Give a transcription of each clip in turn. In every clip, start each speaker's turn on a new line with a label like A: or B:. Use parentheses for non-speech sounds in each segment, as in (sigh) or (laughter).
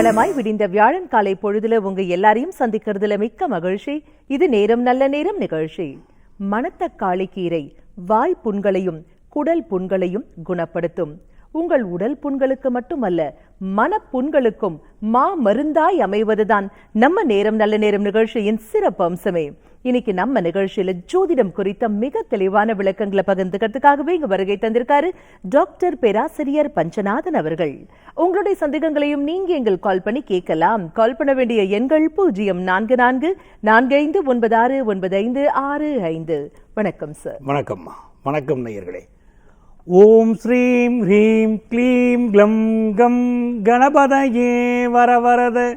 A: வளமாய் விடிந்த வியாழன் காலை பொழுதுல உங்க எல்லாரையும் சந்திக்கிறதுல மிக்க மகிழ்ச்சி. இது நேரம் நல்ல நேரம் நிகழ்ச்சி. மணத்தக்காளி கீரை வாய் புண்களையும் குடல் புண்களையும் குணப்படுத்தும். உங்கள் உடல் புண்களுக்கு மட்டுமல்ல மனப்புண்களுக்கும் மா மருந்தாய் அமைவதுதான் நம்ம நேரம் நல்ல நேரம் நிகழ்ச்சியின் சிறப்பு அம்சமே இன்னைக்கு நம்ம நிகழ்ச்சியில ஜோதிடம் குறித்த மிக தெளிவான விளக்கங்களை பகிர்ந்துக்கிறதுக்காகவே இங்க வருகை தந்திருக்காரு டாக்டர் பேராசிரியர் பஞ்சநாதன் அவர்கள். உங்களுடைய சந்தேகங்களையும் நீங்க எங்கள் கால் பண்ணி கேட்கலாம். கால் பண்ண வேண்டிய எண்கள் பூஜ்ஜியம் நான்கு நான்கு நான்கு ஐந்து ஒன்பது ஆறு ஒன்பது ஐந்து ஆறு ஐந்து. வணக்கம் சார்
B: வணக்கம்மா. வணக்கம் நேயர்களே. ஓம் ஸ்ரீம் ஹ்ரீம் க்ளீம் க்ளம் கம் கணபதயே வரவரத.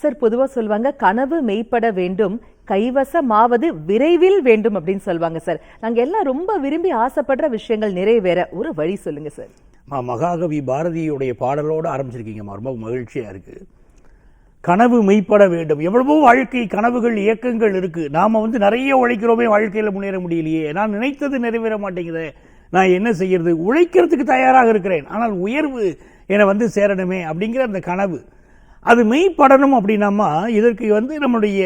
A: Sir பொதுவாக சொல்லுவாங்க கனவு மெய்ப்பட வேண்டும் கைவசமாவது விரைவில் வேண்டும் அப்படின்னு சொல்லுவாங்க சார். நாங்கள் எல்லாம் ரொம்ப விரும்பி ஆசைப்படுற விஷயங்கள் நிறைவேற ஒரு வழி சொல்லுங்க சார்.
B: மா மகாகவி பாரதியுடைய பாடலோடு ஆரம்பிச்சிருக்கீங்கம்மா ரொம்ப மகிழ்ச்சியாக இருக்குது கனவு மெய்ப்பட வேண்டும். எவ்வளவோ வாழ்க்கை கனவுகள் இயக்கங்கள் இருக்குது நாம் வந்து நிறைய உழைக்கிறோமே வாழ்க்கையில் முன்னேற முடியலையே. நான் நினைத்தது நிறைவேற மாட்டேங்குதே. நான் என்ன செய்யறது? உழைக்கிறதுக்கு தயாராக இருக்கிறேன். ஆனால் உயர்வு என்னை வந்து சேரணுமே அப்படிங்கிற அந்த கனவு. அது மெய்ப்படணும் அப்படின்னாமா? இதற்கு வந்து நம்முடைய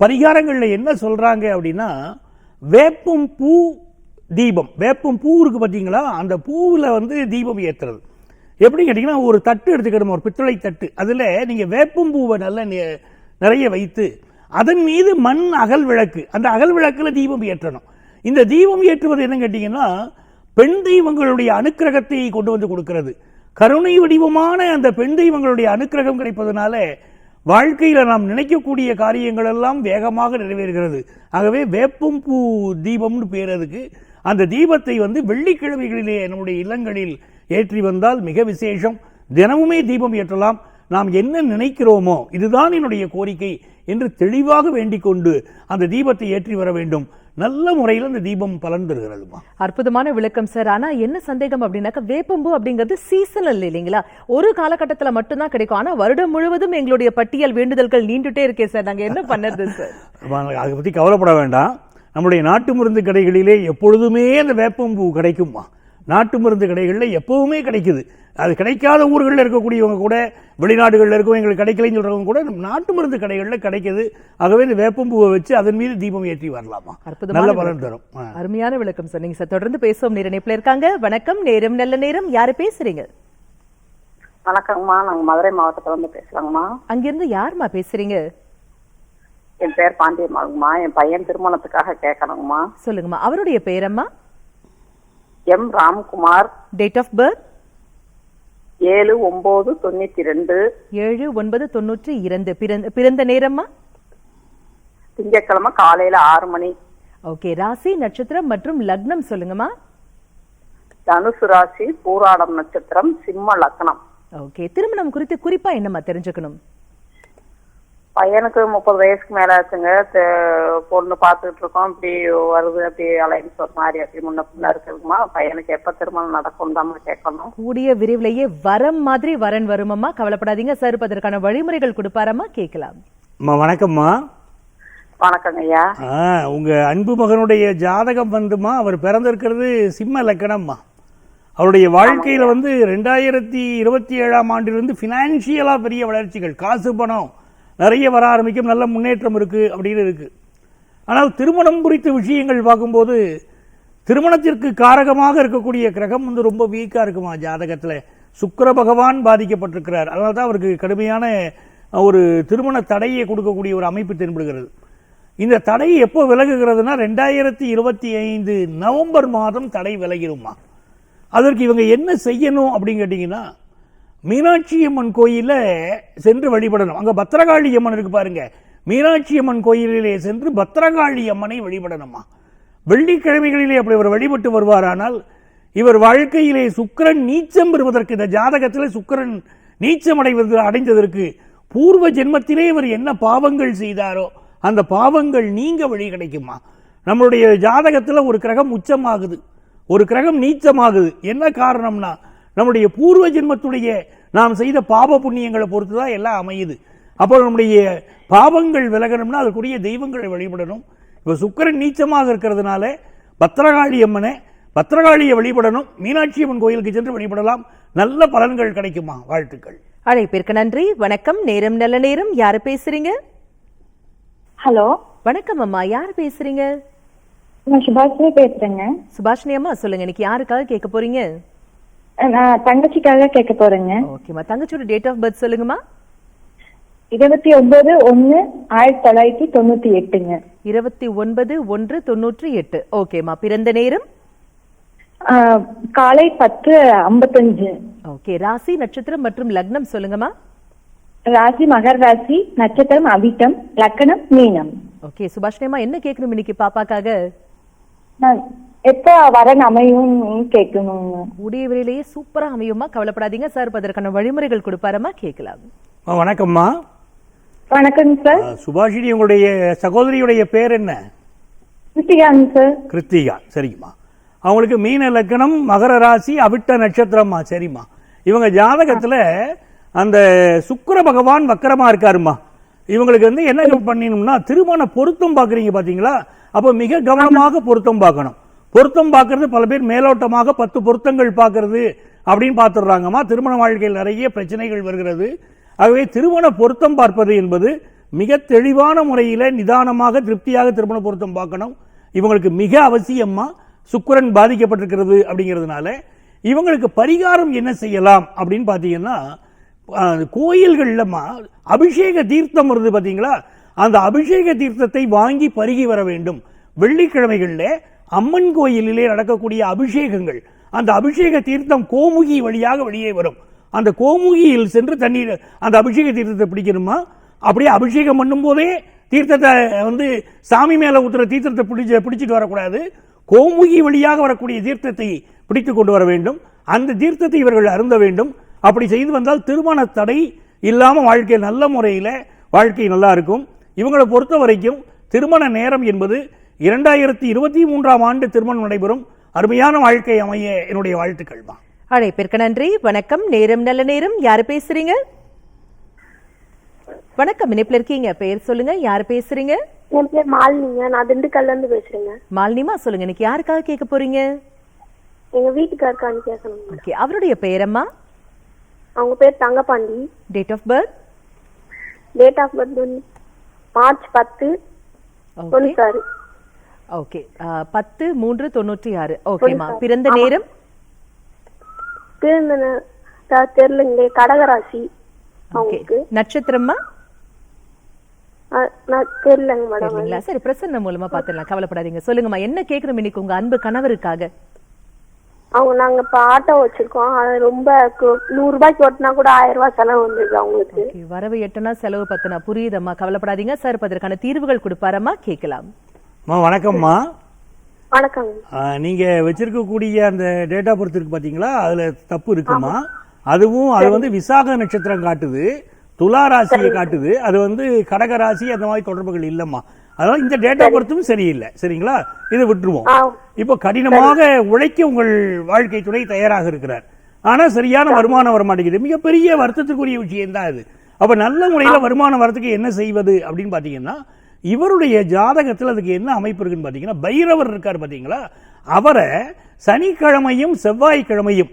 B: பரிகாரங்களில் என்ன சொல்கிறாங்க அப்படின்னா வேப்பம் பூ தீபம். வேப்பம் பூ இருக்குது பார்த்தீங்களா? அந்த பூவில் வந்து தீபம் ஏற்றுறது எப்படி கேட்டிங்கன்னா ஒரு தட்டு எடுத்துக்கணும் ஒரு பித்தளை தட்டு. அதில் நீங்கள் வேப்பம் பூவை நல்லா நெ- நிறைய வைத்து அதன் மீது மண் அகல் விளக்கு. அந்த அகல் விளக்கில் தீபம் ஏற்றணும். இந்த தீபம் ஏற்றுவது என்ன கேட்டிங்கன்னா பெண் தெய்வங்களுடைய அனுக்கிரகத்தை கொண்டு வந்து கொடுக்கறது. கருணை வடிவமான அந்த பெண் தெய்வங்களுடைய அனுக்கிரகம் கிடைப்பதனால வாழ்க்கையில் நாம் நினைக்கக்கூடிய காரியங்கள் எல்லாம் வேகமாக நிறைவேறுகிறது. ஆகவே வேப்பம் பூ தீபம்னு பேர் அதுக்கு. அந்த தீபத்தை வந்து வெள்ளிக்கிழமைகளிலே நம்முடைய இல்லங்களில் ஏற்றி வந்தால் மிக விசேஷம். தினமுமே தீபம் ஏற்றலாம். நாம் என்ன நினைக்கிறோமோ இதுதான் என்னுடைய கோரிக்கை என்று தெளிவாக வேண்டிக் கொண்டு அந்த தீபத்தை ஏற்றி வர வேண்டும். நல்ல முறையில் அந்த தீபம் பலன் தருகிறதுமா
A: அற்புதமான விளக்கம் சார் ஆனா என்ன சந்தேகம் அப்படின்னாக்கா வேப்பம்பூ அப்படிங்கிறது சீசனல் இல்லைங்களா? ஒரு காலகட்டத்துல மட்டும்தான் கிடைக்கும். ஆனா வருடம் முழுவதும் எங்களுடைய பட்டியல் வேண்டுதல்கள் நீண்டுட்டே இருக்கே சார் நாங்க என்ன பண்ணது சார்
B: அதை பற்றி கவலைப்பட வேண்டாம். நம்முடைய நாட்டு மருந்து கடைகளிலே எப்பொழுதுமே அந்த வேப்பம்பூ கிடைக்குமா நாட்டு மருந்து கடைகளில் எப்பவுமே கிடைக்குது. அது கிடைக்காத ஊர்களில் இருக்கக்கூடியவங்க கூட வெளிநாடுகளில் இருக்கவங்க எங்களுக்கு கிடைக்கலைன்னு சொல்கிறவங்க கூட நம்ம நாட்டு மருந்து கடைகளில் கிடைக்குது. ஆகவே இந்த வேப்பம்பூவை வச்சு அதன் மீது தீபம் ஏற்றி வரலாமா? நல்ல. பலன் தரும்.
A: அருமையான விளக்கம் சார். நீங்க சார் தொடர்ந்து பேசுவோம் நேர இணைப்புல இருக்காங்க. வணக்கம் நேரம் நல்ல நேரம். யாரு பேசுறீங்க?
C: வணக்கங்கம்மா நாங்க மதுரை மாவட்டத்துல இருந்து பேசுறோங்கம்மா.
A: அங்கிருந்து யாரும்மா பேசுறீங்க?
C: என் பேர் பாண்டியம்மாளுங்கம்மா என் பையன் திருமணத்துக்காக கேட்கணுங்கம்மா.
A: சொல்லுங்கம்மா. அவருடைய பேரம்மா?
C: M Ramkumar
A: date of birth
C: ஏழு ஒன்பது தொண்ணூத்தி ரெண்டு
A: ஏழு ஒன்பது தொண்ணூற்றி இரண்டு பிறந்த பிறந்த நேரம்மா
C: திங்கட்கிழமை காலையில ஆறு மணி.
A: ஓகே ராசி நட்சத்திரம் மற்றும் லக்னம் சொல்லுங்கம்மா.
C: தனுசு ராசி பூராடம் நட்சத்திரம் சிம்ம லக்னம்.
A: ஓகே திருமணம் குறித்து குறிப்பா என்னம்மா தெரிஞ்சுக்கணும்?
C: பையனுக்கு முப்பது வயசுக்கு மேல ஆச்சுங்க. பொண்ணு பார்த்துட்டு இருக்கோம். இப்படி வருது அப்படி அலைன்ஸ் ஒரு மாதிரி அப்படி முன்ன பின்ன இருக்குதுமா பையனுக்கு எப்ப திருமணம் நடக்கும் தான் கேட்கணும்.
A: கூடிய விரைவிலேயே வரம் மாதிரி வரன் வருமம்மா. கவலைப்படாதீங்க. சார் அதற்கான வழிமுறைகள் கொடுப்பாரம்மா. கேட்கலாம்.
B: அம்மா வணக்கம்மா.
C: வணக்கங்க ஐயா.
B: ஆ உங்கள் அன்பு மகனுடைய ஜாதகம் வந்துமா அவர் பிறந்திருக்கிறது சிம்ம லக்கணம்மா. அவருடைய வாழ்க்கையில் வந்து ரெண்டாயிரத்தி இருபத்தி ஏழாம் ஆண்டிலிருந்து ஃபினான்ஷியலாக பெரிய வளர்ச்சிகள். காசு பணம். நிறைய வர ஆரம்பிக்கும் நல்ல முன்னேற்றம் இருக்குது அப்படின்னு இருக்குது ஆனால் திருமணம் குறித்த விஷயங்கள் பார்க்கும்போது திருமணத்திற்கு காரகமாக இருக்கக்கூடிய கிரகம் வந்து ரொம்ப வீக்காக இருக்குமா ஜாதகத்தில்? சுக்கர பகவான் பாதிக்கப்பட்டிருக்கிறார். அதனால தான் அவருக்கு கடுமையான ஒரு திருமண தடையை கொடுக்கக்கூடிய ஒரு அமைப்பு தென்படுகிறது. இந்த தடை எப்போ விலகுகிறதுனா ரெண்டாயிரத்தி இருபத்தி ஐந்து நவம்பர் மாதம் தடை விலகிடுமா? அதற்கு இவங்க என்ன செய்யணும் அப்படின்னு கேட்டிங்கன்னா மீனாட்சி அம்மன் கோயிலில் சென்று வழிபடணும். அங்கே பத்திரகாளி அம்மன் இருக்கு பாருங்க. மீனாட்சி அம்மன் கோயிலிலே சென்று பத்திரகாளி அம்மனை வழிபடணுமா? வெள்ளிக்கிழமைகளிலே அப்படி இவர் வழிபட்டு வருவாரானால் இவர் வாழ்க்கையிலே சுக்கிரன் நீச்சம் பெறுவதற்கு இந்த ஜாதகத்தில் சுக்கிரன் நீச்சம் அடைவது அடைந்ததற்கு பூர்வ ஜென்மத்திலே இவர் என்ன பாவங்கள் செய்தாரோ அந்த பாவங்கள் நீங்க வழி கிடைக்குமா? நம்மளுடைய ஜாதகத்தில் ஒரு கிரகம் உச்சமாகுது. ஒரு கிரகம் நீச்சமாகுது. என்ன காரணம்னா நம்முடைய பூர்வ ஜென்மத்துடைய நாம் செய்த பாவ புண்ணியங்களை பொறுத்து தான் எல்லாம் அமையுது. அப்போ நம்முடைய பாவங்கள் விலகணும்னா அதுக்குரிய தெய்வங்களை வழிபடணும். இப்போ சுக்கிரன் நீச்சமாக இருக்கிறதுனால பத்திரகாளி அம்மனை பத்திரகாளியை வழிபடணும். மீனாட்சி அம்மன் கோயிலுக்கு சென்று வழிபடலாம். நல்ல பலன்கள் கிடைக்குமா? வாழ்த்துக்கள்.
A: அழைப்பிற்கு நன்றி. வணக்கம். நேரம் நல்ல நேரம். யாரு பேசுறீங்க?
D: ஹலோ.
A: வணக்கம் அம்மா. யார் பேசுறீங்க?
D: நான் சுபாஷினி பேசுறேங்க.
A: சுபாஷினி அம்மா சொல்லுங்க. இன்னைக்கு யாருக்காக கேட்க போறீங்க?
D: நான் தங்கச்சிக்காக கேட்க போறேங்க.
A: ஓகேம்மா. தங்கச்சியோட டேட் ஆஃப் பர்த் சொல்லுங்கம்மா.
D: இருபத்தி ஒன்பது ஒன்னு ஆயிரத்தி தொள்ளாயிரத்தி தொண்ணூத்தி எட்டுங்க.
A: இருபத்தி ஒன்பது ஒன்று தொண்ணூற்றி எட்டு. ஓகேம்மா. பிறந்த நேரம்?
D: காலை பத்து ஐம்பத்தஞ்சு.
A: ஓகே. ராசி நட்சத்திரம் மற்றும் லக்னம் சொல்லுங்கம்மா.
D: ராசி மகர ராசி நட்சத்திரம் அபிட்டம் லக்கணம் மீனம்.
A: ஓகே. சுபாஷினி அம்மா என்ன கேட்கணும் இன்னைக்கு பாப்பாக்காக?
D: நான் எப்ப வரன் அமையும் கேட்கணுங்க
A: கூடிய விரையிலேயே சூப்பரா அமையுமா கவலைப்படாதீங்க. சார் இப்ப அதற்கான வழிமுறைகள் கொடுப்பாரம்மா. கேட்கலாம்.
B: வணக்கம்மா.
D: வணக்கங்க சார்.
B: சுபாஷினி உங்களுடைய சகோதரியுடைய பேர் என்ன?
D: கிருத்திகாங்க சார்.
B: கிருத்திகா. சரிங்கம்மா அவங்களுக்கு மீன லக்கணம் மகர ராசி அவிட்ட நட்சத்திரம்மா. சரிம்மா. இவங்க ஜாதகத்துல அந்த சுக்கிர பகவான் வக்கரமா இருக்காருமா இவங்களுக்கு வந்து என்ன பண்ணிடணும்னா திருமண பொருத்தம் பார்க்குறீங்க பார்த்தீங்களா அப்போ மிக கவனமாக பொருத்தம் பார்க்கணும். பொருத்தம் பார்க்கறது பல பேர் மேலோட்டமாக பத்து பொருத்தங்கள் பார்க்கறது அப்படின்னு பார்த்துடுறாங்கம்மா. திருமண வாழ்க்கையில் நிறைய பிரச்சனைகள் வருகிறது. ஆகவே திருமண பொருத்தம் பார்ப்பது என்பது மிக தெளிவான முறையில் நிதானமாக திருப்தியாக திருமண பொருத்தம் பார்க்கணும். இவங்களுக்கு மிக அவசியமாக சுக்கிரன் பாதிக்கப்பட்டிருக்கிறது அப்படிங்கிறதுனால இவங்களுக்கு பரிகாரம் என்ன செய்யலாம் அப்படின்னு பார்த்தீங்கன்னா அஹ், கோயில்கள்லமா அபிஷேக தீர்த்தம் வருது பார்த்தீங்களா? அந்த அபிஷேக தீர்த்தத்தை வாங்கி பருகி வர வேண்டும். வெள்ளிக்கிழமைகளில் அம்மன் கோயிலிலே நடக்கக்கூடிய அபிஷேகங்கள். அந்த அபிஷேக தீர்த்தம் கோமுகி வழியாக வெளியே வரும். அந்த கோமுகியில் சென்று தண்ணீர் அந்த அபிஷேக தீர்த்தத்தை பிடிக்கணுமா? அப்படியே அபிஷேகம் பண்ணும்போதே தீர்த்தத்தை வந்து சாமி மேலே ஊற்றுற தீர்த்தத்தை பிடிச்ச பிடிச்சிட்டு வரக்கூடாது. கோமுகி வழியாக வரக்கூடிய தீர்த்தத்தை பிடித்து கொண்டு வர வேண்டும். அந்த தீர்த்தத்தை இவர்கள் அருந்த வேண்டும். அப்படி செய்து வந்தால் திருமண தடை இல்லாமல் வாழ்க்கை நல்ல முறையில் வாழ்க்கை நல்லா இருக்கும். இவங்களை பொறுத்த வரைக்கும் திருமண நேரம் என்பது இரண்டாயிரத்தி இருபத்தி மூன்றாம் ஆண்டு திருமணம் நடைபெறும். அருமையான வாழ்க்கை அமைய என்னுடைய வாழ்த்துக்கள்மா
A: அழைப்பிற்கு நன்றி. வணக்கம். நேரம் நல்ல நேரம். யாரு பேசுறீங்க? வணக்கம். இணைப்புல இருக்கீங்க. பெயர் சொல்லுங்க. யாரு பேசுறீங்க?
E: என் பேர் மாலினிங்க. நான் திண்டுக்கல்ல இருந்து பேசுறேங்க.
A: மாலினிமா சொல்லுங்க. இன்னைக்கு யாருக்காக கேட்க போறீங்க?
E: எங்க வீட்டுக்காருக்காண்டி கேட்கணும்.
A: ஓகே. அவருடைய பெயரம்மா
E: அவங்க பேர் Thangapandi.
A: Date of birth
E: date of birth March பத்து. தொண்ணூத்தாறு.
A: ஓகே பத்து மூன்று தொண்ணூற்றி ஆறு. ஓகேம்மா பிறந்த நேரம்?
E: பிறந்த தெரியலங்களே கடகராசி
A: ஓகே
E: அவங்களுக்கு.
A: நட்சத்திரமா?
E: தெரியலங்க
A: சரி பிரசன்ன மூலமா பாத்துடலாம். கவலைப்படாதீங்க. சொல்லுங்கம்மா என்ன கேட்கணும் இன்னைக்கு உங்க அன்பு கணவருக்காக?
E: அவங்க நாங்க இப்ப ஆட்டோ வச்சிருக்கோம். அது ரொம்ப நூறு ரூபாய்க்கு ஓட்டினா கூட ஆயிரம் ரூபாய் செலவு வந்துருது அவங்களுக்கு.
A: வரவு எட்டுனா செலவு பத்துனா புரியுதம்மா. கவலைப்படாதீங்க. சார் அதற்கான தீர்வுகள் கொடுப்பாரம்மா? கேட்கலாம்.
B: அம்மா வணக்கம்மா.
E: வணக்கங்க
B: ஆ, நீங்க வச்சிருக்கக்கூடிய அந்த டேட் ஆஃப் பர்த் இருக்கு பாத்தீங்களா? அதுல தப்பு இருக்குமா? அதுவும் அது வந்து விசாக நட்சத்திரம் காட்டுது துலா ராசியை காட்டுது அது வந்து கடக ராசி அந்த மாதிரி தொடர்புகள் இல்லம்மா. அதனால இந்த டேட் ஆஃப் பர்த்தும் சரியில்லை. சரிங்களா? இதை விட்டுருவோம். இப்போ கடினமாக உழைக்க உங்கள் வாழ்க்கை துணை தயாராக இருக்கிறார். ஆனா சரியான வருமானம் வர மாட்டேங்குது மிகப்பெரிய வருத்தத்துக்குரிய விஷயம் தான் இது. அப்ப நல்ல முறையில வருமானம் வரதுக்கு என்ன செய்வது அப்படின்னு பாத்தீங்கன்னா இவருடைய ஜாதகத்தில் அதுக்கு என்ன அமைப்பு இருக்குன்னு பாத்தீங்கன்னா பைரவர் இருக்கார் பாத்தீங்களா அவரை சனிக்கிழமையும் செவ்வாய்க்கிழமையும்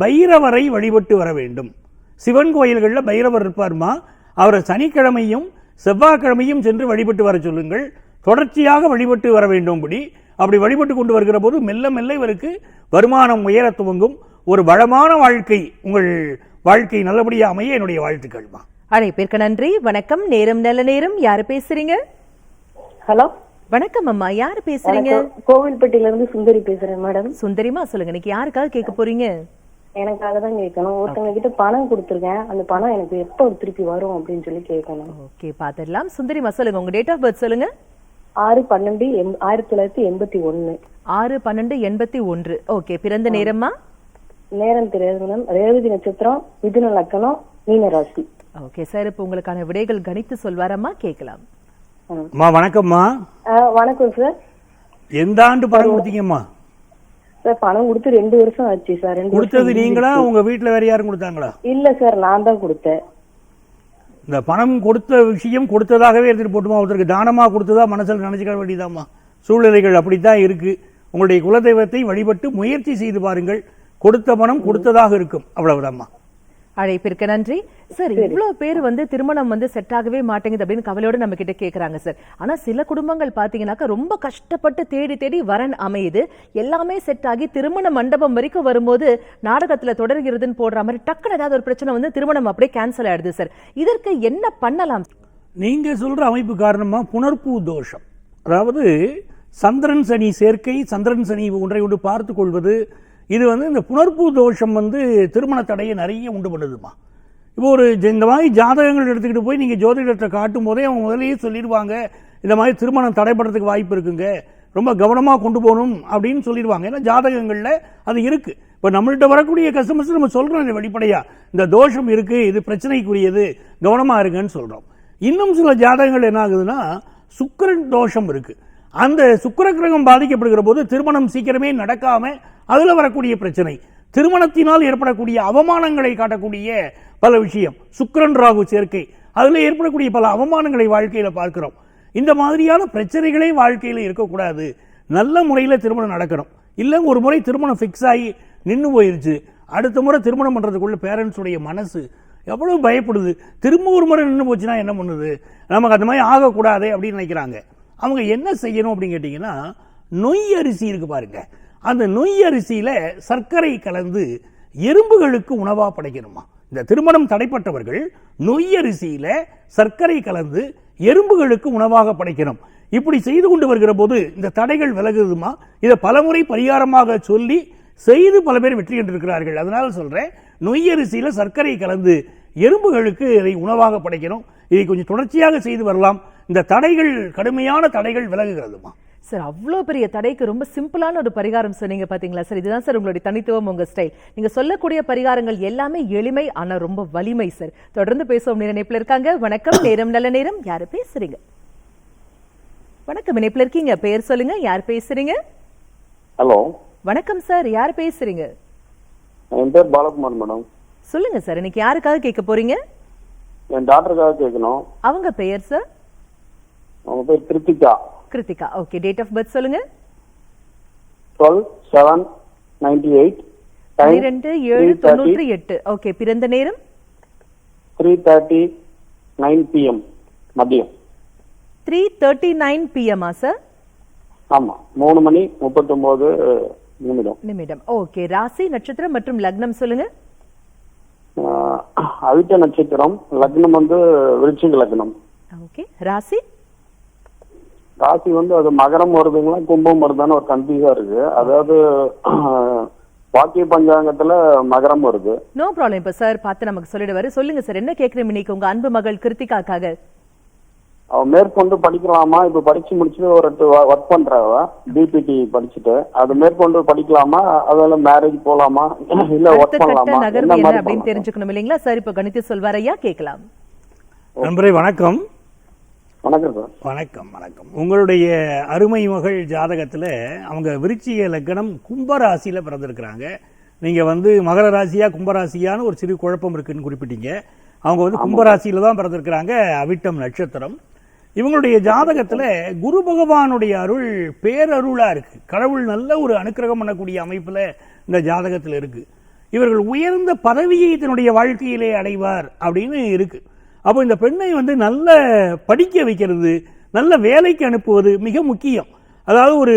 B: பைரவரை வழிபட்டு வர வேண்டும். சிவன் கோயில்களில் பைரவர் இருப்பார்மா? அவரை சனிக்கிழமையும் செவ்வாய்க்கிழமையும் சென்று வழிபட்டு வர சொல்லுங்கள். தொடர்ச்சியாக வழிபட்டு வர வேண்டும்படி. அப்படி வழிபட்டு கொண்டு வருகிற போது மெல்ல மெல்ல இவருக்கு வருமானம் உயர துவங்கும். ஒரு வளமான வாழ்க்கை உங்கள் வாழ்க்கை நல்லபடியாக அமைய என்னுடைய வாழ்த்துக்கள்மா.
A: அழைப்பிற்கு நன்றி. வணக்கம். நேரம் நல்ல நேரம். யார் பேசுறீங்க?
D: ஹலோ?
A: வணக்கம் அம்மா. யாரு பேசுறீங்க?
D: கோவில்பட்டியில இருந்து சுந்தரி பேசுறேன் மேடம்.
A: சுந்தரிமா சொல்லுங்க. இன்னைக்கு யாருக்காக கேட்க போறீங்க?
D: எனக்காக தான் கேட்கணும். ஒருத்தவங்க கிட்ட பணம் கொடுத்துருக்கேன். அந்த பணம் எனக்கு எப்போ திருப்பி வரும் அப்படின்னு சொல்லி கேட்கணும்.
A: ஓகே பாத்துடலாம். சுந்தரிமா சொல்லுங்க. உங்க டேட் ஆஃப் பர்த் சொல்லுங்க.
D: ஆறு பன்னெண்டு எம் ஆயிரத்தி தொள்ளாயிரத்தி எண்பத்தி ஒண்ணு
A: ஆறு பன்னெண்டு எண்பத்தி ஒன்று. ஓகே பிறந்த நேரம்மா?
D: நேரம் தெரியாது ரேவதி நட்சத்திரம் மிதுன லக்கணம் மீன ராசி
A: ஓகே சார். இப்போ உங்களுக்கான விடைகள் கணித்து சொல்வாரம்மா? கேட்கலாம்.
B: அம்மா வணக்கம்மா.
D: வணக்கம் சார்
B: எந்த ஆண்டு பணம் கொடுத்தீங்கம்மா?
D: சார் பணம் கொடுத்து ரெண்டு வருஷம் ஆச்சு சார்.
B: கொடுத்தது நீங்களா? உங்க வீட்டுல வேற யாரும் கொடுத்தாங்களா?
D: இல்ல சார் நான் தான் கொடுத்தேன்.
B: இந்த பணம் கொடுத்த விஷயம் கொடுத்ததாகவே எடுத்துட்டு போட்டுமா? ஒருத்தருக்கு தானமா கொடுத்ததா மனசுல நினைச்சுக்க வேண்டியதாம்மா? சூழ்நிலைகள் அப்படித்தான் இருக்கு. உங்களுடைய குலதெய்வத்தை வழிபட்டு முயற்சி செய்து பாருங்கள். கொடுத்த பணம் கொடுத்ததாக இருக்கும். அவ்வளவுதாம்மா.
A: அழைப்பிற்கு நன்றி. சார். இவ்வளவு பேர் வந்து திருமணம் வந்து செட் ஆகவே மாட்டேங்குது அப்படின்னு கவலையோட நம்ம கிட்ட கேக்குறாங்க சார் ஆனா சில குடும்பங்கள் பாத்தீங்கன்னாக்கா ரொம்ப கஷ்டப்பட்டு தேடி தேடி வரன் அமையுது. எல்லாமே செட் ஆகி திருமண மண்டபம் வரைக்கும் வரும்போது நாடகத்துல தொடர்கிறதுன்னு போடுற மாதிரி டக்குனு ஏதாவது ஒரு பிரச்சனை வந்து திருமணம் அப்படியே கேன்சல் ஆயிடுது சார் இதற்கு என்ன பண்ணலாம்?
B: நீங்க சொல்ற அமைப்பு காரணமா புனர்பூ தோஷம். அதாவது சந்திரன் சனி சேர்க்கை சந்திரன் சனி ஒன்றை ஒன்று பார்த்து கொள்வது இது வந்து இந்த புனர்பூ தோஷம் வந்து திருமண தடையை நிறைய உண்டு பண்ணுதுமா இப்போ ஒரு இந்த மாதிரி ஜாதகங்கள் எடுத்துக்கிட்டு போய் நீங்கள் ஜோதிடத்தை காட்டும் போதே அவங்க முதல்லயே சொல்லிடுவாங்க இந்த மாதிரி திருமணம் தடைப்படுறதுக்கு வாய்ப்பு இருக்குங்க. ரொம்ப கவனமாக கொண்டு போகணும் அப்படின்னு சொல்லிடுவாங்க. ஏன்னா ஜாதகங்களில் அது இருக்குது இப்போ நம்மள்கிட்ட வரக்கூடிய கஸ்டமர்ஸ் நம்ம சொல்கிறோம் வெளிப்படையாக இந்த தோஷம் இருக்குது இது பிரச்சனைக்குரியது கவனமாக இருங்கன்னு சொல்கிறோம் இன்னும் சில ஜாதகங்கள் என்ன ஆகுதுன்னா சுக்கிரன் தோஷம் இருக்குது அந்த சுக்கிர கிரகம் பாதிக்கப்படுகிற போது திருமணம் சீக்கிரமே நடக்காமல் அதில் வரக்கூடிய பிரச்சனை. திருமணத்தினால் ஏற்படக்கூடிய அவமானங்களை காட்டக்கூடிய பல விஷயம். சுக்கரன் ராகு சேர்க்கை. அதில் ஏற்படக்கூடிய பல அவமானங்களை வாழ்க்கையில் பார்க்கிறோம். இந்த மாதிரியான பிரச்சனைகளே வாழ்க்கையில் இருக்கக்கூடாது. நல்ல முறையில் திருமணம் நடக்கணும். இல்லை ஒரு முறை திருமணம் ஃபிக்ஸ் ஆகி நின்று போயிருச்சு. அடுத்த முறை திருமணம் பண்ணுறதுக்குள்ள பேரண்ட்ஸுடைய மனசு எவ்வளோ பயப்படுது. திரும்ப ஒரு முறை நின்று போச்சுன்னா என்ன பண்ணுது? நமக்கு அந்த மாதிரி ஆகக்கூடாது அப்படின்னு நினைக்கிறாங்க. அவங்க என்ன செய்யணும் அப்படின்னு கேட்டிங்கன்னா நொய் அரிசி இருக்கு பாருங்கள் அந்த நொய் அரிசியில் சர்க்கரை கலந்து எறும்புகளுக்கு உணவாக படைக்கணுமா? இந்த திருமணம் தடைப்பட்டவர்கள் நொய் அரிசியில் சர்க்கரை கலந்து எறும்புகளுக்கு உணவாக படைக்கணும். இப்படி செய்து கொண்டு வருகிற போது இந்த தடைகள் விலகுதுமா? இதை பலமுறை பரிகாரமாக சொல்லி செய்து பல பேர் வெற்றி கண்டிருக்கிறார்கள். அதனால் சொல்கிறேன் நொய் அரிசியில் சர்க்கரை கலந்து எறும்புகளுக்கு இதை உணவாக படைக்கணும். இதை கொஞ்சம் தொடர்ச்சியாக செய்து வரலாம். இந்த தடைகள் கடுமையான தடைகள் விலகுகிறதுமா?
A: சார் அவ்வளோ பெரிய தடைக்கு ரொம்ப சிம்பிளான ஒரு பரிகாரம் சொன்னீங்க பாத்தீங்களா? சார் இதுதான் சார் உங்களுடைய தனித்துவம் உங்க ஸ்டைல் நீங்க சொல்லக்கூடிய பரிகாரங்கள் எல்லாமே எளிமை ஆனா ரொம்ப வலிமை சார் தொடர்ந்து பேசுவோம். நேர இணைப்புல இருக்காங்க. வணக்கம். நேரம் நல்ல நேரம். யாரு பேசுறீங்க? வணக்கம். இணைப்புல இருக்கீங்க. பேர் சொல்லுங்க. யார் பேசுறீங்க?
F: ஹலோ
A: வணக்கம் சார் யார் பேசுறீங்க?
F: என் பேர் பாலகுமார் மேடம்.
A: சொல்லுங்க சார் இன்னைக்கு யாருக்காக கேட்க போறீங்க?
F: என் டாக்டருக்காக கேட்கணும்.
A: அவங்க பெயர் சார்
F: அவங்க பேர் Krithika
A: Krithika. Okay date of birth சொல்லுங்க.
F: டுவெல் செவன் நைன்டி எயிட்
A: ஏழு தொண்ணூற்றி எட்டு. ஓகே பிறந்த நேரம்?
F: த்ரீ தேர்ட்டி நைன் பிஎம் மதியம்.
A: த்ரீ தேர்ட்டி நைன் பிஎம்மா சார்
F: ஆமா மூணு மணி முப்பத்தொம்போது நிமிடம்.
A: நிமிடம். ஓகே ராசி நட்சத்திரம் மற்றும் லக்னம் சொல்லுங்க.
F: அவிட்ட நட்சத்திரம் லக்னம் வந்து விருச்சிக லக்னம்.
A: ஓகே ராசி?
F: ராசி வந்து அது மகரம் வருதுங்களா கும்பம் வருதான்னு ஒரு கன்ஃபியூஸா இருக்கு. அதாவது (clears throat) வாக்கிய பஞ்சாங்கத்துல மகரம் வருது
A: நோ ப்ராப்ளம் இப்ப சார் பார்த்து நமக்கு சொல்லிடுவாரு. சொல்லுங்க சார் என்ன கேக்குறீங்க இன்னைக்கு உங்க அன்பு மகள் கிருத்திகாக்காக?
F: அவ மேற்கொண்டு படிக்கலாமா? இப்ப படிச்சு முடிச்சுட்டு ஒரு ஒர்க் பண்றவ. பிபிடி படிச்சுட்டு. அது மேற்கொண்டு படிக்கலாமா? அதால மேரேஜ் போலாமா? (clears throat) இல்ல ஒர்க் பண்ணலாமா?
A: நகர்வு
F: என்ன
A: அப்படின்னு? தெரிஞ்சுக்கணும் இல்லைங்களா? சார் இப்ப கணித்து சொல்வார் ஐயா கேட்கலாம்.
B: நண்பரே வணக்கம்.
F: வணக்கம் சார்.
B: வணக்கம் வணக்கம். உங்களுடைய அருமை மகள் ஜாதகத்தில் அவங்க விருச்சிக லக்னம் கும்பராசியில் பிறந்திருக்கிறாங்க. நீங்கள் வந்து மகர ராசியா கும்பராசியான்னு ஒரு சிறு குழப்பம் இருக்குன்னு குறிப்பிட்டீங்க. அவங்க வந்து கும்பராசியில் தான் பிறந்திருக்கிறாங்க அவிட்டம் நட்சத்திரம். இவங்களுடைய ஜாதகத்தில் குரு பகவானுடைய அருள் பேரருளாக இருக்கு. கடவுள் நல்ல ஒரு அனுக்கிரகம் பண்ணக்கூடிய அமைப்பில் இந்த ஜாதகத்தில் இருக்கு. இவர்கள் உயர்ந்த பதவியை தன்னுடைய வாழ்க்கையிலே அடைவார் அப்படின்னு இருக்கு. அப்போ இந்த பெண்ணை வந்து நல்ல படிக்க வைக்கிறது நல்ல வேலைக்கு அனுப்புவது மிக முக்கியம். அதாவது ஒரு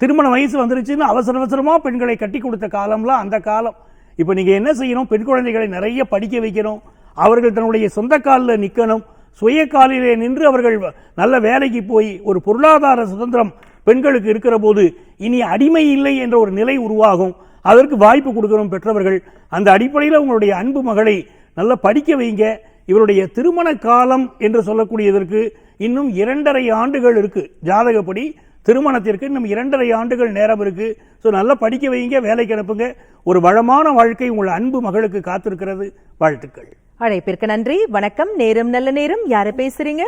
B: திருமண வயசு வந்துருச்சுன்னு அவசர அவசரமாக பெண்களை கட்டி கொடுத்த காலம்லாம் அந்த காலம். இப்போ நீங்கள் என்ன செய்யணும்? பெண் குழந்தைகளை நிறைய படிக்க வைக்கணும். அவர்கள் தன்னுடைய சொந்த காலில் நிற்கணும் சுய காலிலே நின்று அவர்கள் நல்ல வேலைக்கு போய் ஒரு பொருளாதார சுதந்திரம் பெண்களுக்கு இருக்கிற போது இனி அடிமை இல்லை என்ற ஒரு நிலை உருவாகும். அதற்கு வாய்ப்பு கொடுக்கணும் பெற்றவர்கள். அந்த அடிப்படையில் உங்களுடைய அன்பு மகளை நல்லா படிக்க வைங்க. இவருடைய திருமண காலம் என்று சொல்லக்கூடியதற்கு இன்னும் இரண்டரை ஆண்டுகள் இருக்கு. ஜாதகப்படி திருமணத்திற்கு இன்னும் இரண்டரை ஆண்டுகள் நேரம் இருக்கு. ஸோ நல்லா படிக்க வைங்க வேலைக்கு அனுப்புங்க. ஒரு வளமான வாழ்க்கை உங்கள் அன்பு மகளுக்கு காத்திருக்கிறது. வாழ்த்துக்கள்.
A: அழைப்பிற்கு நன்றி. வணக்கம். நேரம் நல்ல நேரம். யாரு பேசுறீங்க?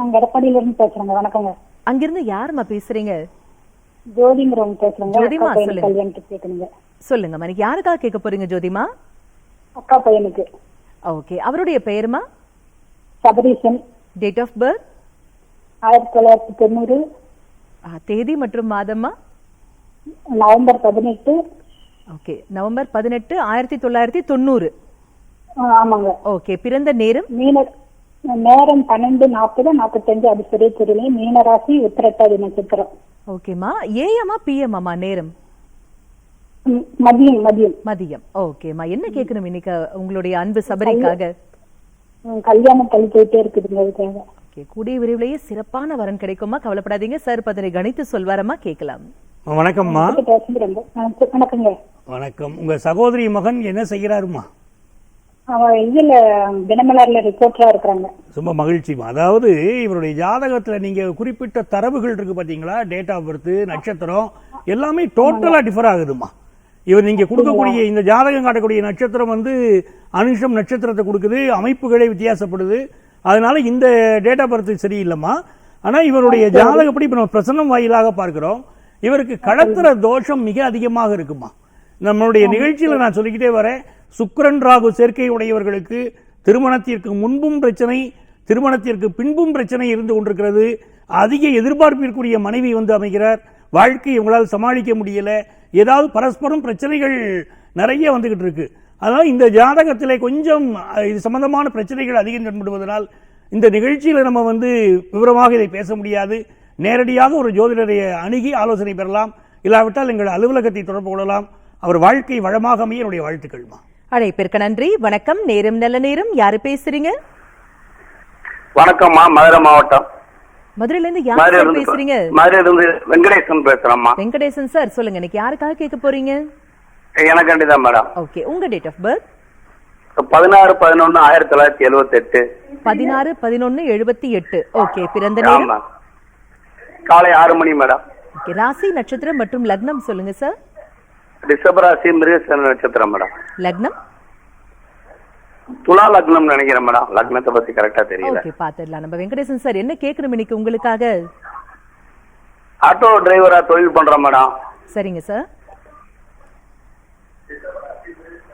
G: நாங்க பேசுறேங்க. வணக்கங்க.
A: அங்கிருந்து யாரும்மா பேசுறீங்க?
G: ஜோதிங்கிறவங்க பேசுறேங்க.
A: ஜோதிமா, சொல்லுங்க. சொல்லுங்கம்மா. இன்னைக்கு யாருக்காக கேட்க போறீங்க ஜோதிமா
G: அக்கா பையனுக்கு.
A: ஓகே அவருடைய பெயருமா
G: சபரீசன்
A: டேட் ஆஃப் பர்த்
G: ஆயிரத்தி தொள்ளாயிரத்தி தொண்ணூறு.
A: தேதி மற்றும் மாதம்மா
G: நவம்பர் பதினெட்டு.
A: ஓகே நவம்பர் பதினெட்டு ஆயிரத்தி தொள்ளாயிரத்தி தொண்ணூறு.
G: ஆமாங்க.
A: ஓகே பிறந்த நேரம்?
G: மீன நேரம் பன்னெண்டு நாற்பது நாற்பத்தஞ்சு அது பெரிய தெரியல மீனராசி உத்திரட்டாதி நட்சத்திரம்.
A: ஓகேம்மா ஏஎம்மா பிஎம்மா நேரம்?
G: மதியம் மதியம்.
A: மதியம். ஓகேம்மா. என்ன கேட்கணும் இன்னைக்கு? உங்களுடைய அன்பு சபரிக்காக.
G: கல்யாணம் தள்ளி போயிட்டே இருக்குதுங்க அதுக்காக.
A: ஓகே கூடிய விரைவிலேயே சிறப்பான வரன் கிடைக்குமா கவலைப்படாதீங்க. சார் பதினை கணித்து சொல்வாரம்மா. கேட்கலாம்.
B: வணக்கம்மா.
G: வணக்கங்க.
B: வணக்கம். உங்க சகோதரி மகன் என்ன செய்கிறாருமா
G: இதுல தினமலர்ல ரிப்போர்ட்டரா இருக்கிறாங்க.
B: ரொம்ப மகிழ்ச்சிமா அதாவது இவருடைய ஜாதகத்துல நீங்க குறிப்பிட்ட தரவுகள் இருக்கு பாத்தீங்களா? டேட் ஆஃப் பர்த் நட்சத்திரம் எல்லாமே டோட்டலா டிஃபர் ஆகுதுமா இவர் நீங்க கொடுக்கக்கூடிய இந்த ஜாதகம் காட்டக்கூடிய நட்சத்திரம் வந்து அனுஷம் நட்சத்திரத்தை கொடுக்குது அமைப்புகளே வித்தியாசப்படுது. அதனால இந்த டேட் ஆஃப் பர்த் சரியில்லைம்மா. ஆனா இவருடைய ஜாதகப்படி இப்ப நம்ம பிரசன்னம் வாயிலாக பார்க்கிறோம். இவருக்கு கடத்திர தோஷம் மிக அதிகமாக இருக்குமா. நம்மளுடைய நிகழ்ச்சியில நான் சொல்லிக்கிட்டே வரேன். சுக்கிரன் ராகு சேர்க்கை உடையவர்களுக்கு திருமணத்திற்கு முன்பும் பிரச்சனை திருமணத்திற்கு பின்பும் பிரச்சனை இருந்து கொண்டிருக்கிறது. அதிக எதிர்பார்ப்பிற்குரிய மனைவி வந்து அமைகிறார். வாழ்க்கை உங்களால் சமாளிக்க முடியல. ஏதாவது பரஸ்பரம் பிரச்சனைகள் நிறைய வந்துகிட்டு இருக்கு. அதனால இந்த ஜாதகத்திலே கொஞ்சம் இது சம்பந்தமான பிரச்சனைகள் அதிகம் தென்படுவதனால் இந்த நிகழ்ச்சியில நம்ம வந்து விவரமாக இதை பேச முடியாது. நேரடியாக ஒரு ஜோதிடரை அணுகி ஆலோசனை பெறலாம். இல்லாவிட்டால் எங்கள் அலுவலகத்தை தொடர்பு கொள்ளலாம். அவர் வாழ்க்கை வளமாக அமைய என்னுடைய வாழ்த்துக்கள்மா.
A: அழைப்பிற்கு நன்றி. வணக்கம். நேரம் நல்ல நேரம். யாரு பேசுறீங்க?
H: வணக்கம்மா. மதுரை மாவட்டம்.
A: மதுரையில இருந்து யார் பேசுறீங்க?
H: மதுரை இருந்து வெங்கடேசன் பேசுறேம்மா
A: வெங்கடேசன் சார் சொல்லுங்க. இன்னைக்கு யாருக்காக கேட்க போறீங்க?
H: எனக்காண்டி தான் மேடம்.
A: ஓகே உங்க டேட் ஆஃப் பர்த்
H: பதினாறு பதினொன்னு ஆயிரத்தி தொள்ளாயிரத்தி எழுவத்தி எட்டு
A: பதினாறு பதினொன்னு எழுபத்தி எட்டு. ஓகே பிறந்த நேரம்?
H: காலை ஆறு மணி மேடம்.
A: ஓகே ராசி நட்சத்திரம் மற்றும் லக்னம் சொல்லுங்க சார்.
H: ரிஷபராசி மிருகசன நட்சத்திரம் மேடம்.
A: லக்னம்?
H: துலா லக்னம் நினைக்கிறேன் மேடம். லக்னத்தை பத்தி கரெக்டா தெரியல.
A: ஓகே பாத்துடலாம். நம்ம வெங்கடேசன் சார் என்ன கேட்கணும் இன்னைக்கு உங்களுக்காக?
H: ஆட்டோ டிரைவரா தொழில் பண்றேன் மேடம்.
A: சரிங்க சார்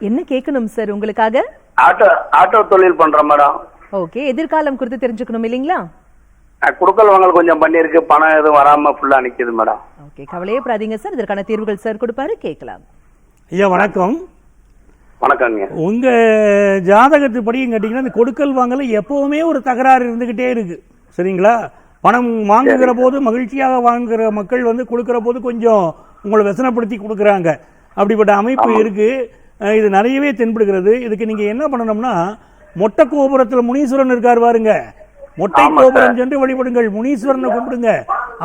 A: என்ன கேட்கணும் சார் உங்களுக்காக?
H: ஆட்டோ ஆட்டோ தொழில் பண்றேன் மேடம்.
A: ஓகே எதிர்காலம் குறித்து தெரிஞ்சுக்கணும் இல்லைங்களா?
H: குடுக்கல் வாங்கல் கொஞ்சம் பண்ணியிருக்கு. பணம் எதுவும் வராம ஃபுல்லா நிக்குது மேடம்.
A: ஓகே கவலையே படாதீங்க சார் இதற்கான தீர்வுகள் சார் கொடுப்பாரு. கேட்கலாம்.
B: ஐயா வணக்கம்.
H: வணக்கங்க
B: உங்க ஜாதகத்துப்படியும் கேட்டீங்கன்னா இந்த கொடுக்கல் வாங்கல எப்பவுமே ஒரு தகராறு இருந்துகிட்டே இருக்கு. சரிங்களா? பணம் வாங்குகிற போது மகிழ்ச்சியாக வாங்குற மக்கள் வந்து கொடுக்கிற போது கொஞ்சம் உங்களை வசனப்படுத்தி கொடுக்குறாங்க. அப்படிப்பட்ட அமைப்பு இருக்கு. இது நிறையவே தென்படுகிறது. இதுக்கு நீங்க என்ன பண்ணணும்னா மொட்டை கோபுரத்தில் முனீஸ்வரன் இருக்கார் பாருங்க. மொட்டை கோபுரம் சென்று வழிபடுங்கள். முனீஸ்வரனை கும்பிடுங்க.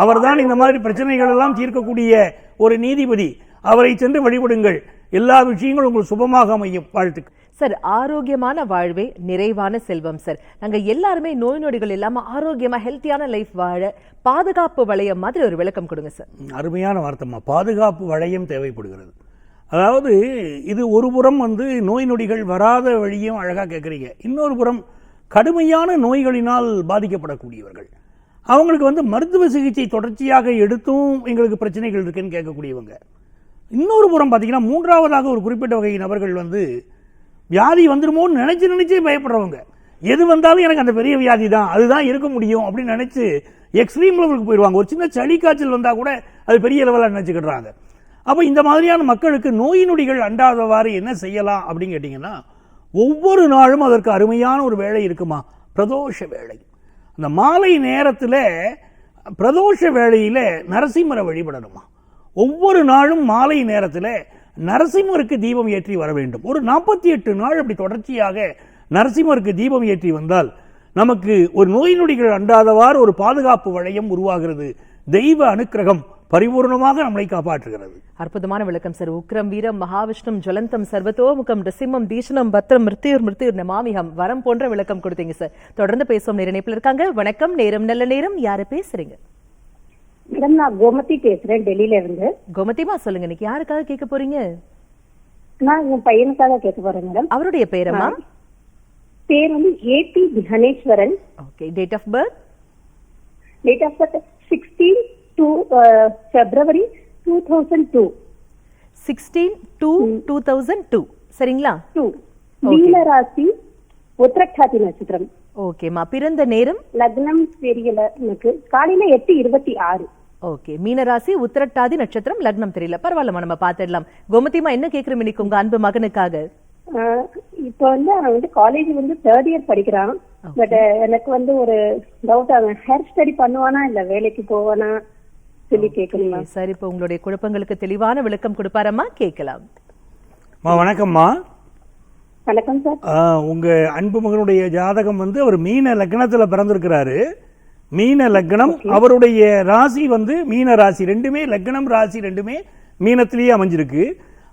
B: அவர்தான் இந்த மாதிரி பிரச்சனைகள் எல்லாம் தீர்க்கக்கூடிய ஒரு நீதிபதி. அவரை சென்று வழிபடுங்கள். எல்லா விஷயங்களும் உங்களுக்கு சுபமாக அமையும். வாழ்த்துக்கள்.
A: சார் ஆரோக்கியமான வாழ்வே நிறைவான செல்வம் சார். நாங்க எல்லாருமே நோய் நொடிகள் இல்லாம ஆரோக்கியமா ஹெல்த்தியான லைஃப் வாழ பாதுகாப்பு வளையம் மாதிரி ஒரு விளக்கம் கொடுங்க சார்.
B: அருமையான வார்த்தைம்மா. பாதுகாப்பு வளையம் தேவைப்படுகிறது. அதாவது இது ஒரு புறம் வந்து நோய் நொடிகள் வராத வழியும் அழகாக கேட்குறீங்க இன்னொரு புறம் கடுமையான நோய்களினால் பாதிக்கப்படக்கூடியவர்கள். அவங்களுக்கு வந்து மருத்துவ சிகிச்சை தொடர்ச்சியாக எடுத்தும் எங்களுக்கு பிரச்சனைகள் இருக்குன்னு கேட்கக்கூடியவங்க இன்னொரு புறம் பார்த்தீங்கன்னா மூன்றாவதாக ஒரு குறிப்பிட்ட வகை நபர்கள் வந்து வியாதி வந்துருமோன்னு நினச்சி நினச்சே பயப்படுறவங்க. எது வந்தாலும் எனக்கு அந்த பெரிய வியாதி தான் அதுதான் இருக்க முடியும் அப்படின்னு நினைச்சு எக்ஸ்ட்ரீம் லெவலுக்கு போயிடுவாங்க. ஒரு சின்ன சளி காய்ச்சல் வந்தா கூட அது பெரிய லெவலாக நினச்சிக்கிடுறாங்க. அப்போ இந்த மாதிரியான மக்களுக்கு நோய் நொடிகள் அண்டாதவாறு என்ன செய்யலாம் அப்படின்னு கேட்டிங்கன்னா ஒவ்வொரு நாளும் அதற்கு அருமையான ஒரு வேலை இருக்குமா? பிரதோஷ வேலை அந்த மாலை நேரத்தில் பிரதோஷ வேளையில் நரசிம்மரை வழிபடணுமா? ஒவ்வொரு நாளும் மாலை நேரத்தில் நரசிம்மருக்கு தீபம் ஏற்றி வர வேண்டும். ஒரு நாற்பத்தி எட்டு நாள் அப்படி தொடர்ச்சியாக நரசிம்மருக்கு தீபம் ஏற்றி வந்தால் நமக்கு ஒரு நோய் நொடிகள் அண்டாதவாறு ஒரு பாதுகாப்பு வளையம் உருவாகிறது. தெய்வ அனுக்கிரகம் பரிபூர்ணமாக நம்மளை காப்பாற்றுகிறது.
A: அற்புதமான விளக்கம் சார். உக்ரம் வீரம் மகாவிஷ்ணம் ஜலந்தம் சர்வத்தோமுகம் ரிசிம்மம் தீஷணம் பத்ரம் மிருத்தியூர் மிருத்தியூர் நமாமிகம் வரம் போன்ற விளக்கம் கொடுத்தீங்க சார். தொடர்ந்து பேசுவோம் நேர இணைப்பில் இருக்காங்க. வணக்கம் நேரம் நல்ல நேரம். யாரு பேசுறீங்க?
G: மேடம் நான் கோமதி பேசுறேன் டெல்லியில இருந்து.
A: கோமதிமா சொல்லுங்க. இன்னைக்கு யாருக்காக கேட்க போறீங்க?
G: நான் என் பையனுக்காக கேட்க போறேன் மேடம்.
A: அவருடைய பேரமா
G: பேர் வந்து AB Ganeswaran
A: okay date of birth
G: date of birth sixteen two February two thousand two
A: sixteen two two thousand two சரிங்களா?
G: டூ மீனராசி உத்திரட்டாதி நட்சத்திரம்.
A: ஓகேம்மா பிறந்த நேரம்?
G: லக்னம் தெரியல எனக்கு. காலையில எட்டு இருபத்தி ஆறு.
A: ஓகே. மீனராசி உத்திரட்டாதி நட்சத்திரம் லக்னம் தெரியல. பரவாயில்லம்மா நம்ம பார்த்துடலாம். கோமதிமா என்ன கேட்குறோம் இன்னைக்கு உங்க அன்பு மகனுக்காக?
G: ஆஹ் இப்போ வந்து அவன் வந்து காலேஜ் வந்து தேர்ட் இயர் படிக்கிறான். பட் எனக்கு வந்து ஒரு டவுட் அவன் ஹேர் ஸ்டடி பண்ணுவானா இல்ல வேலைக்கு போவானா சொல்லி கேட்கணுமா?
A: சார் இப்போ உங்களுடைய குழப்பங்களுக்கு தெளிவான விளக்கம் கொடுப்பாரம்மா கேட்கலாம்.
B: வணக்கம்மா.
G: வணக்கம் சார்.
B: ஆ, உங்க அன்பு மகனுடைய ஜாதகம் வந்து அவர் மீன லக்னத்துல பிறந்திருக்கிறாரு. மீன லக்னம் அவருடைய ராசி வந்து மீன ராசி ரெண்டுமே லக்னம் ராசி ரெண்டுமே மீனத்திலேயே அமைஞ்சிருக்கு.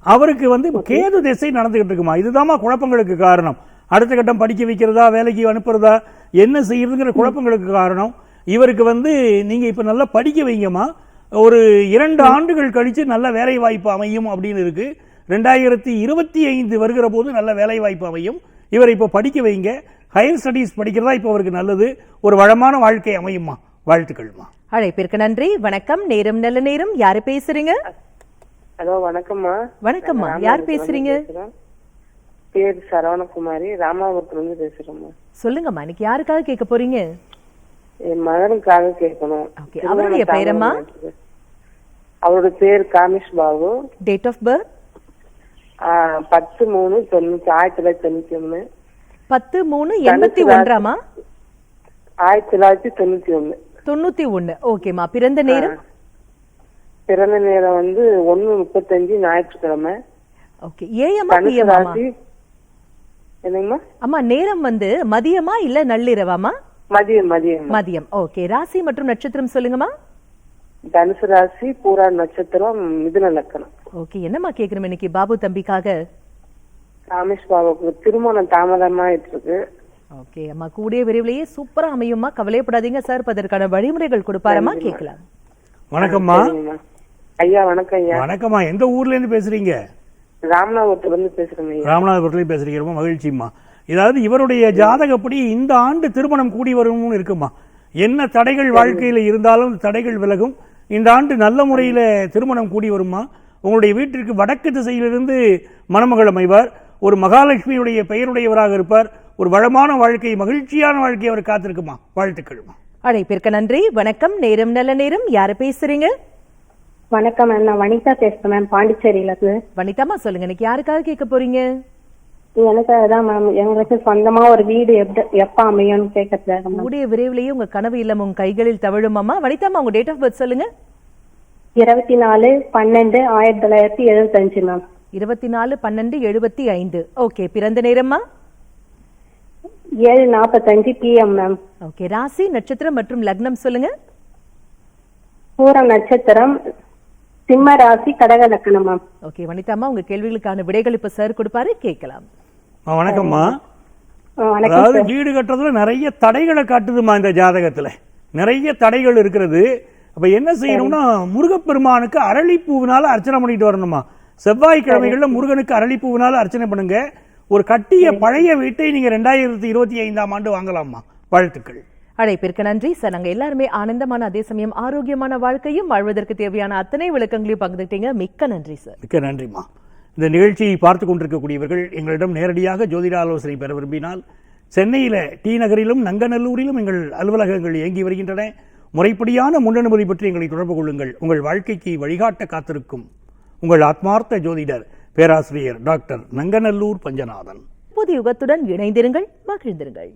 B: அவருக்கு வந்து கேது திசை நடந்துகிட்டு இருக்குமா? இதுதாம்மா குழப்பங்களுக்கு காரணம். அடுத்த கட்டம் படிக்க வைக்கிறதா வேலைக்கு அனுப்புறதா என்ன செய்யறதுங்கிற குழப்பங்களுக்கு காரணம். இவருக்கு வந்து நீங்க இப்ப நல்லா படிக்க வைங்கம்மா. ஒரு இரண்டு ஆண்டுகள் கழிச்சு நல்ல வேலை வாய்ப்பு அமையும் அப்படின்னு இருக்கு. ரெண்டாயிரத்தி இருபத்தி ஐந்து வருகிற போது நல்ல வேலை வாய்ப்பு அமையும். இவரை இப்போ படிக்க வைங்க. ஹையர் ஸ்டடீஸ் படிக்கிறதா இப்போ அவருக்கு நல்லது. ஒரு வளமான வாழ்க்கை அமையுமா? வாழ்த்துக்கள்மா.
A: அழைப்பிற்கு நன்றி. வணக்கம். நேரம் நல்ல நேரம். யாரு பேசுறீங்க?
I: ஹலோ வணக்கம்மா.
A: வணக்கம்மா. யார் பேசுறீங்க.
I: பேர் சரவணகுமாரி. ராமாபுரத்துல இருந்து பேசுறேம்மா.
A: சொல்லுங்கம்மா. இன்னைக்கு யாருக்காக கேட்க போறீங்க?
I: என் மகனுக்காக கேட்கணும்.
A: அவருடைய பெயரம்மா?
I: அவரோட பேர் Kamish Babu.
A: Date of birth
I: பத்து மூணு தொண்ணூத்தி ஆயிரத்தி தொள்ளாயிரத்தி தொண்ணூத்தி ஒண்ணு
A: பத்து மூணு எண்பத்தி. ஒன்றாமா?
I: ஆயிரத்தி தொள்ளாயிரத்தி தொண்ணூத்தி ஒண்ணு
A: தொண்ணூத்தி ஒண்ணு ஓகேம்மா பிறந்த நேரம்?
I: பிறந்த நேரம் வந்து ஒண்ணு முப்பத்தஞ்சு ஞாயிற்றுக்கிழமை.
A: ஓகே ஏஎம்மா
I: ராசி என்னங்கம்மா?
A: அம்மா நேரம் வந்து மதியமா இல்ல நள்ளிரவாமா
I: மதியம் மதியம்.
A: மதியம். ஓகே ராசி மற்றும் நட்சத்திரம் சொல்லுங்கம்மா.
I: தனுசு ராசி பூரா நட்சத்திரம் மிதுன லக்கணம்.
A: ஓகே என்னம்மா கேக்குறோம் இன்னைக்கு? பாபு தம்பிக்காக.
I: காமிஷ் பாபுக்கு திருமணம் தாமதமாயிட்டு இருக்கு
A: ஓகே அம்மா கூடிய விரைவிலேயே சூப்பரா அமையும்மா. கவலையப்படாதீங்க சார் அதற்கான வழிமுறைகள் கொடுப்பாரம்மா? கேட்கலாம்.
B: வணக்கம்மா.
I: ஐயா வணக்கம் ஐயா.
B: வணக்கம்மா. எந்த ஊர்ல இருந்து பேசுறீங்க?
I: ராமநாதபுரத்துல இருந்து பேசுறேங்க ஐயா.
B: ராமநாதபுரத்துலேயும் பேசுறீங்க. ரொம்ப மகிழ்ச்சிம்மா. இதாவது இவருடைய ஜாதகப்படி இந்த ஆண்டு திருமணம் கூடி வரும்னு இருக்குமா? என்ன தடைகள் வாழ்க்கையில் இருந்தாலும் தடைகள் விலகும். இந்த ஆண்டு நல்ல முறையில் திருமணம் கூடி வருமா? உங்களுடைய வீட்டிற்கு வடக்கு திசையிலிருந்து மணமகள் அமைவார். ஒரு மகாலட்சுமியுடைய பெயருடையவராக இருப்பார். ஒரு வளமான வாழ்க்கை மகிழ்ச்சியான வாழ்க்கை அவர் காத்திருக்குமா? வாழ்த்துக்கள்மா.
A: அழைப்பிற்கு நன்றி. வணக்கம். நேரம் நல்ல நேரம். யாரு பேசுறீங்க?
G: வணக்கம் மேம். நான் வனிதா பேசுறேன் மேம் பாண்டிச்சேரியில இருந்து
A: வனிதாமா சொல்லுங்க. இன்னைக்கு யாருக்காக கேட்க போறீங்க?
G: எனக்கு அதான் மேம் எங்களுக்கு சொந்தமா ஒரு வீடு எப்ப எப்ப அமையும்னு கேட்கறதுக்காக
A: கூடிய விரைவிலேயே உங்க கனவு இல்லம் உங்க கைகளில் தவழுமாமா வனிதாமா உங்க டேட் ஆஃப் பர்த் சொல்லுங்க.
G: இருபத்தி நாலு பன்னெண்டு ஆயிரத்தி தொள்ளாயிரத்தி எழுபத்தஞ்சு மேம்.
A: இருபத்தி நாலு பன்னெண்டு எழுபத்தி ஐந்து. ஓகே பிறந்த நேரம்மா
G: ஏழு நாற்பத்தஞ்சு பிஎம் மேம்
A: ஓகே ராசி நட்சத்திரம் மற்றும் லக்னம் சொல்லுங்க.
G: பூர நட்சத்திரம் சிம்ம ராசி கடக லக்கணம் மேம்
A: ஓகே வனிதாமா உங்க கேள்விகளுக்கான விடைகள் இப்ப சார் கொடுப்பாரு கேட்கலாம்.
B: வணக்கம்மா. அதாவது வீடு கட்டுறதுல நிறைய தடைகளை காட்டுதுமா இந்த ஜாதகத்துல. நிறைய தடைகள் இருக்கிறது அப்ப என்ன செய்யணும்னா முருகப்பெருமானுக்கு அரளிப்பூவினால அர்ச்சனை பண்ணிட்டு வரணுமா செவ்வாய்க்கிழமைகள்ல முருகனுக்கு அரளிப்பூவினால அர்ச்சனை பண்ணுங்க. ஒரு கட்டிய பழைய வீட்டை நீங்க ரெண்டாயிரத்தி இருபத்தி ஐந்தாம் ஆண்டு வாங்கலாமா? வாழ்த்துக்கள்.
A: அழைப்பிற்கு நன்றி. சார் நாங்க எல்லாருமே ஆனந்தமான அதே சமயம் ஆரோக்கியமான வாழ்க்கையும் வாழ்வதற்கு தேவையான அத்தனை விளக்கங்களையும் பகிர்ந்துட்டீங்க மிக்க நன்றி சார்.
B: மிக்க நன்றிம்மா. இந்த நிகழ்ச்சியை பார்த்து கொண்டிருக்கக்கூடியவர்கள் எங்களிடம் நேரடியாக ஜோதிட ஆலோசனை பெற விரும்பினால் சென்னையில் டி நகரிலும் நங்கநல்லூரிலும் எங்கள் அலுவலகங்கள் இயங்கி வருகின்றன. முறைப்படியான முன்னனுமதி பற்றி எங்களை தொடர்பு கொள்ளுங்கள். உங்கள் வாழ்க்கைக்கு வழிகாட்ட காத்திருக்கும் உங்கள் ஆத்மார்த்த ஜோதிடர் பேராசிரியர் டாக்டர் நங்கநல்லூர் பஞ்சநாதன்.
A: புதிய யுகத்துடன் இணைந்திருங்கள் மகிழ்ந்திருங்கள்.